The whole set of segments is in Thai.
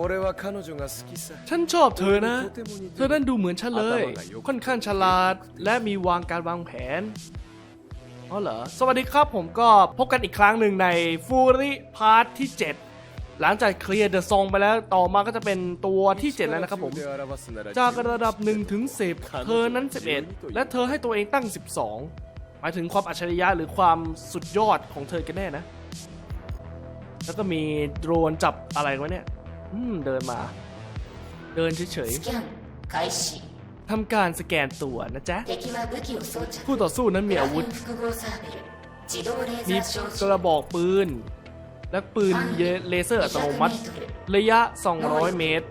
俺は彼女が好きさ ฉันชอบเธอนะ เธอนั้นดูเหมือนฉันเลย ค่อนข้างฉลาดและมีวางการวางแผนอ๋อเหรอ สวัสดีครับผมก็พบกันอีกครั้งหนึ่งในฟูริพาร์ทที่ 7 หลังจากเคลียร์เดอะซองไปแล้วต่อมาก็จะเป็นตัวที่ 7 แล้วนะครับผม で表すなら จากระดับ1ถึง10 เธอนั้น 11 และเธอให้ตัวเองตั้ง 12 หมายถึงความอัจฉริยะหรือความสุดยอดของเธอกันแน่นะ แล้วก็มีโดรนจับอะไรวะเนี่ย อืม เดินมา เดินเฉยๆทำการสแกนตัวนะจ๊ะ ผู้ต่อสู้นั้นมีอาวุธ มีกระบอกปืน และปืนเลเซอร์อัตโนมัติ ระยะ 200 เมตร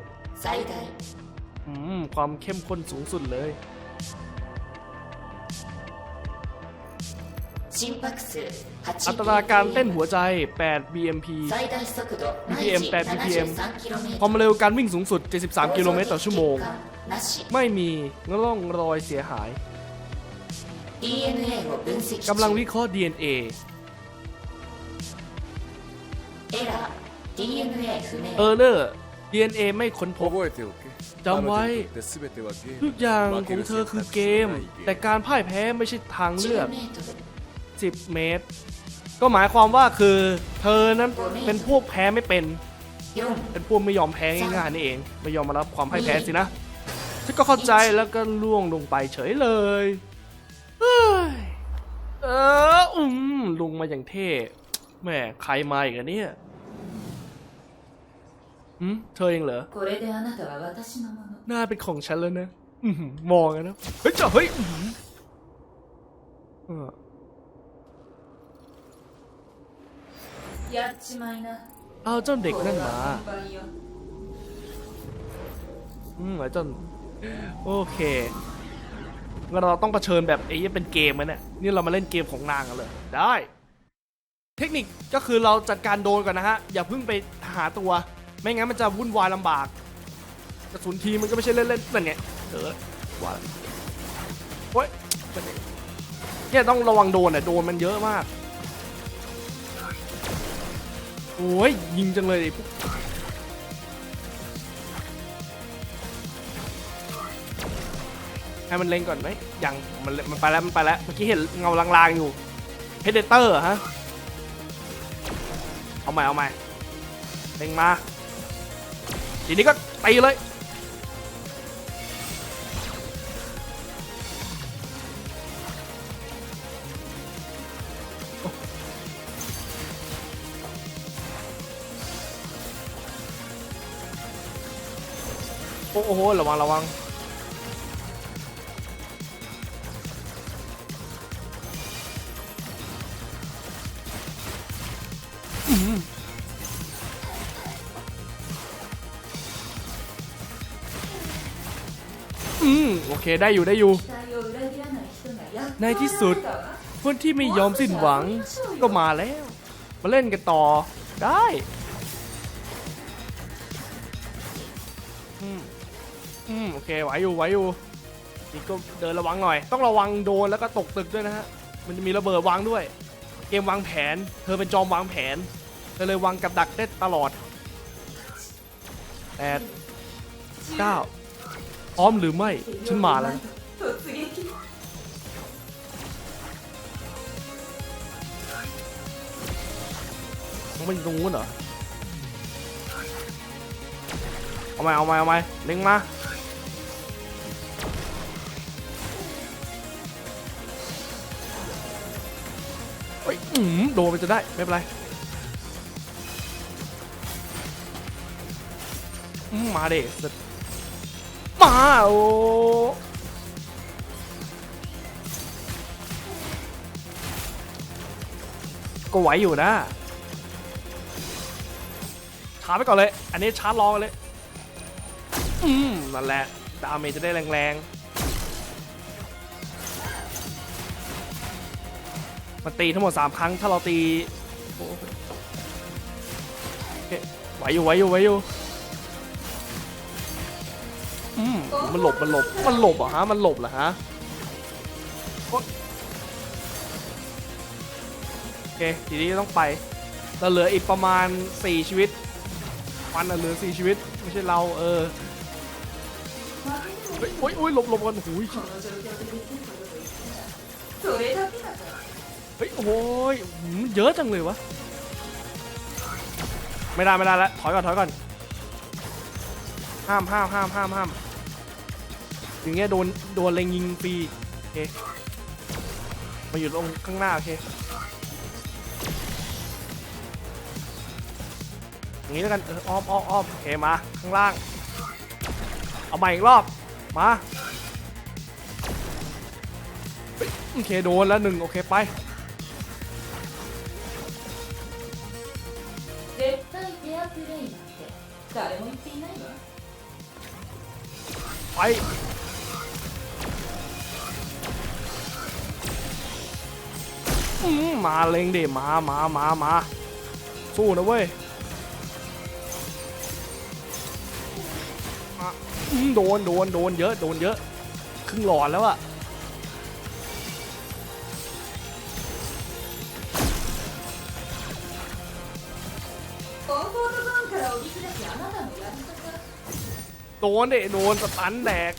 ความเข้มข้นสูงสุดเลย อัตราการเต้นหัวใจ 8 BMP BPM 8 BPM ความเร็วการวิ่งสูงสุด 73 กิโลเมตรต่อชั่วโมง ไม่มีร่องรอยเสียหาย กำลังวิเคราะห์ DNA เออร์เลอร์ DNA ไม่ค้นพบจำไว้ทุกอย่างของเธอคือเกม แต่การพ่ายแพ้ไม่ใช่ทางเลือก 10 เมตร ก็หมายความว่าคือเธอนั้นเป็นพวกแพ้ไม่เป็น เป็นพวกไม่ยอมแพ้ง่ายๆนี่เอง ไม่ยอมมารับความพ่ายแพ้สินะ ฉันก็เข้าใจแล้วก็ล่วงลงไปเฉยเลยเอออุ้มลงมาอย่างเท่แม่ใครมาอีกอะเนี่ยหืมเธอเองเหรอหน้าเป็นของฉันแล้วนะมองนะ เฮ้ยจ้ะเฮ้ย やっちまいな เอาเจ้าเด็กนั่นมา 本番よ อืมไอ้เจ้าโอเคงั้นเราต้องเผชิญแบบไอ้ยี่เป็นเกมมันเนี่ย นี่เรามาเล่นเกมของนางกันเลย ได้ เทคนิคก็คือเราจัดการโดนก่อนนะฮะ อย่าเพิ่งไปหาตัว ไม่งั้นมันจะวุ่นวายลำบาก กระสุนทีมันก็ไม่ใช่เล่นๆนั่นไงเออว่าโอ้ยเนี่ยต้องระวังโดนอ่ะ โดนมันเยอะมาก โอ้ยยิงจังเลยให้มันเล็งก่อนไหมยังมันมันไปแล้วมันไปแล้วเมื่อกี้เห็นเงาลางๆอยู่เฮดเตอร์ฮะเอาใหม่เอาใหม่เล็งมาทีนี้ก็ตีเลย โอ้โหระวังระวังอืมโอเคได้อยู่ได้อยู่ ในที่สุด คนที่ไม่ยอมสิ้นหวังก็มาแล้ว มาเล่นกันต่อได้ อืม อืมโอเคไหวอยู่ไหวอยู่นี่ก็เดินระวังหน่อย ต้องระวังโดนแล้วก็ตกตึกด้วยนะฮะมันจะมีระเบิดวางด้วย เกมวางแผน เธอเป็นจอมวางแผนเธอเลยวางกับดักได้ตลอดแปดเก้าพร้อมหรือไม่ฉันมาแล้วมันอยู่ตรงนู้นเหรอเอาไหมเอาไหมเอาไหมเล็งมา อืมโดนไปจะได้ ไม่เป็นไรมาเด็ดมาโอ้ก็ไหวอยู่นะชาร์จไปก่อนเลย อันนี้ชาร์จรอเลย อืมนั่นแหละ ดาเมจจะได้แรงๆ มันตีทั้งหมด 3 ครั้ง ถ้าเราตีไหวอยู่ไหวอยู่ไหวอยู่อืมมันหลบมันหลบมันหลบเหรอฮะมันหลบเหรอฮะโอเคทีนี้ต้องไปเราเหลืออีกประมาณ 4 ชีวิตมันเหลือ 4 ชีวิตไม่ใช่เราเออโอ้ยโอ้ยหลบหลบกันหูย เฮ้ยโอ้ยหืมเยอะจังเลยวะ ไม่ได้ไม่ได้แล้วถอยก่อนถอยก่อน ห้ามห้ามห้ามห้ามห้ามอย่างเงี้ยโดนโดนเล็งยิงฟรีโอเคมาอยู่ตรงข้างหน้าโอเคอย่างนี้แล้วกันเอออ้อมอ้อมอ้อมโอเคมาข้างล่าง เอาใหม่อีกรอบ มาโอเคโดนแล้วหนึ่งโอเคไป 誰も言っていないわ ไปอืมมาเล็งดิมามามามาสู้นะเว้ยมาอืมโดนโดนโดนเยอะโดนเยอะ ครึ่งหลอดแล้วอะ โดนเดโดนสตันแตก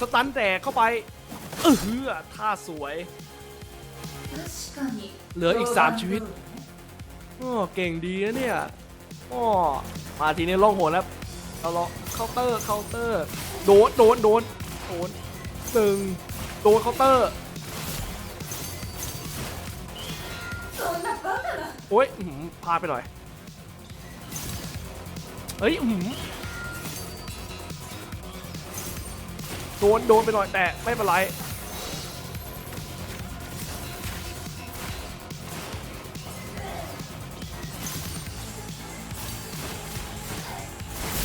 สตันแตกเข้าไปเออท่าสวย เหลืออีกสามชีวิตอ๋เก่งดีนะเนี่ยอ๋มาทีนี้ล่องหัวแล้วเราลาอเคาน์เตอร์เคาน์เตอร์โดนโดนโดนโดนหนึ่งโดนเคาน์เตอร์โอ้ยพาไปหน่อย เฮ้ยหืมโดนโดนไปหน่อยแต่ไม่เป็นไร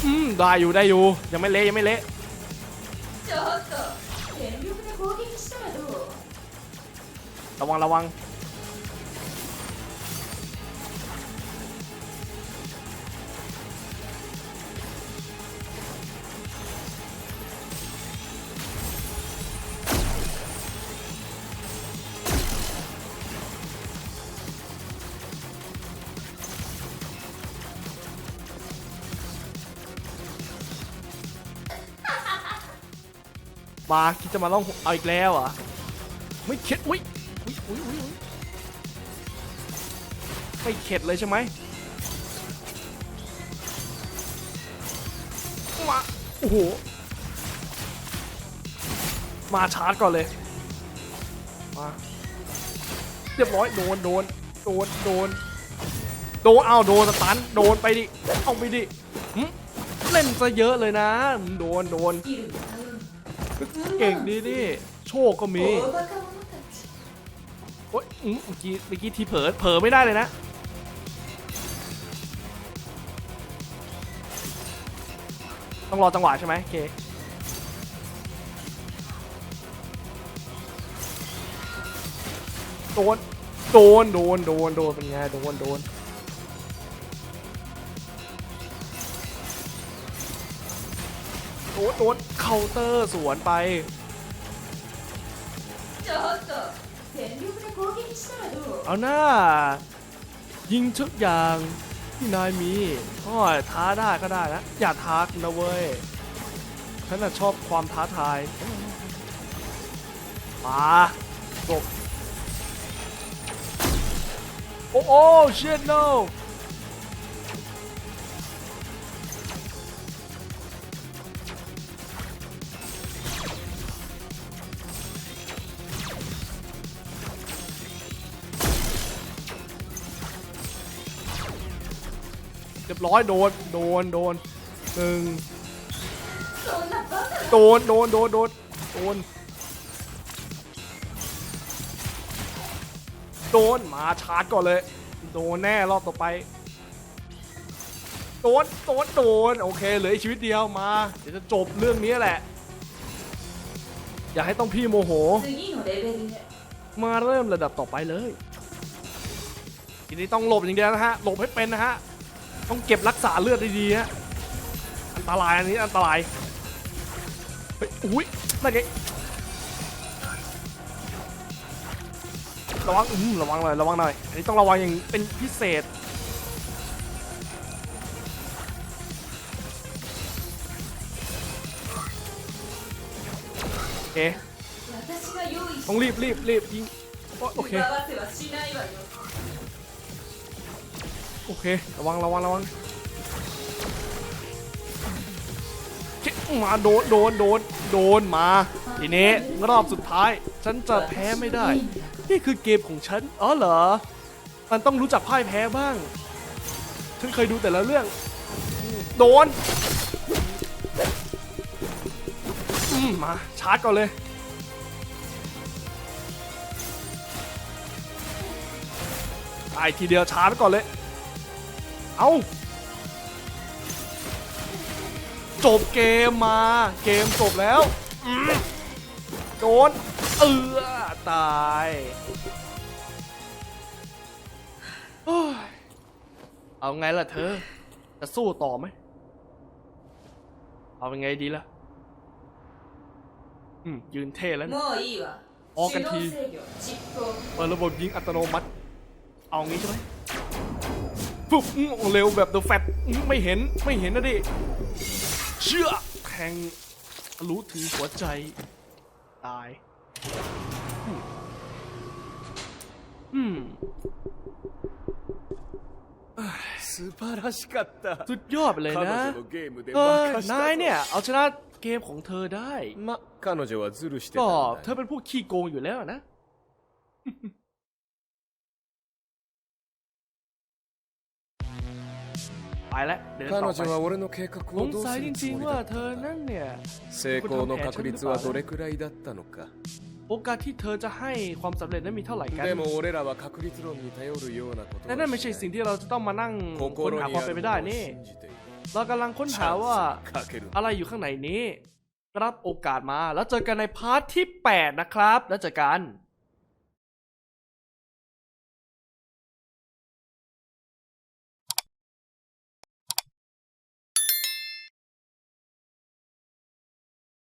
อืมได้อยู่ได้อยู่ยังไม่เละยังไม่เละระวังระวัง มาคิดจะมาล่องเอาอีกแล้วอะไม่เข็ดอุ้ยอุ้ยอุ้ยอุ้ยไม่เข็ดเลยใช่ไหมมาโอ้โหมาชาร์จก่อนเลยมาเรียบร้อยโดนโดนโดนโดนโดนเอาโดนสตันโดนไปดิเอาไปดิเล่นซะเยอะเลยนะโดนโดน เก่งดีนี่ โชคก็มีโอ้ยเมื่อกี้เมื่อกี้ทีเผลอเผลอไม่ได้เลยนะ ต้องรอจังหวะใช่ไหมโอเคโดน โดน โดน โดน โดน เป็นไง โดน โดน โอ้โดนเคาน์เตอร์สวนไปเอาหน้า ยิงทุกอย่างที่นายมีก็ท้าได้ก็ได้นะ อย่าทักนะเว้ยฉันน่ะชอบความท้าทายมาจบโอ้โอ้เชียนโน ร้อยโดน โดน โดนหนึ่งโดน โดน โดน โดน โดน โดน มาชาร์จก่อนเลย โดนแน่รอบต่อไป โดน โดน โดน โอเค เหลือชีวิตเดียวมา เดี๋ยวจะจบเรื่องนี้แหละ อย่าให้ต้องพี่โมโห มาเริ่มระดับต่อไปเลยทีนี้ต้องหลบอย่างเดียวนะฮะ หลบให้เป็นนะฮะ ต้องเก็บรักษาเลือดดีๆฮะอันตรายอันนี้อันตรายไปอุ้ยนั่นไงระวังอืมระวังหน่อยระวังหน่อยอันนี้ต้องระวังอย่างเป็นพิเศษโอเคต้องรีบรีบรีบยิงโอเค โอเค ระวังระวังระวังมาโดนโดนโดนโดนมา ทีนี้รอบสุดท้าย ฉันจะแพ้ไม่ได้ นี่คือเกมของฉัน อ๋อเหรอ มันต้องรู้จักพ่ายแพ้บ้าง ฉันเคยดูแต่ละเรื่อง โดนมมาชาร์จก่อนเลย ตายทีเดียวชาร์จก่อนเลย เอาจบเกมมา เกมจบแล้วโดนเออตายเอาไงล่ะเธอ จะสู้ต่อไหม เอาไงดีล่ะ อืม ยืนเท่แล้วนะออกกันที เปิดระบบยิงอัตโนมัติ เอางี้ใช่ไหม ปุ๊บอื้อเร็วแบบเดอะแฟตไม่เห็น ไม่เห็นนะดิ เชื่อ แทงรู้ถึงหัวใจ ตาย อืมอืม 素晴らしかった สุดยอดไปเลย 彼 นะ 女のゲームで เออ 任した นายเนี่ย ぞ เอาชนะเกมของเธอได้ ま彼女はズルして ก็ た เธ ん อ だ เป็นพวกขี้โกงอยู่แล้วนะ ไปแล้วเดินต่อ 彼 ไป 女は俺の計画 ส を ง どう สัย す จ るつ ริง もり ๆว่า だっ เธอนั่นเนี่ย た成功の確率はどれくらいだったのか โอกาสที่เธอจะให้ความสำเร็จนั้นมีเท่าไหร่กัน でも俺らは確率論に頼るようなこと แต่นั่นไม่ใช่สิ่งที่เราจะต้องมานั่งค้น 心 หา に ความ あ เป็น る ไป も ได้ のを นี่ 信じて เรากำลังค้น チ หาว่า ャンスにかける อะไรอยู่ข้างในนี้ รับโอกาสมาแล้วเจอกันในพาร์ทที่ 8 นะครับ แล้วเจอกัน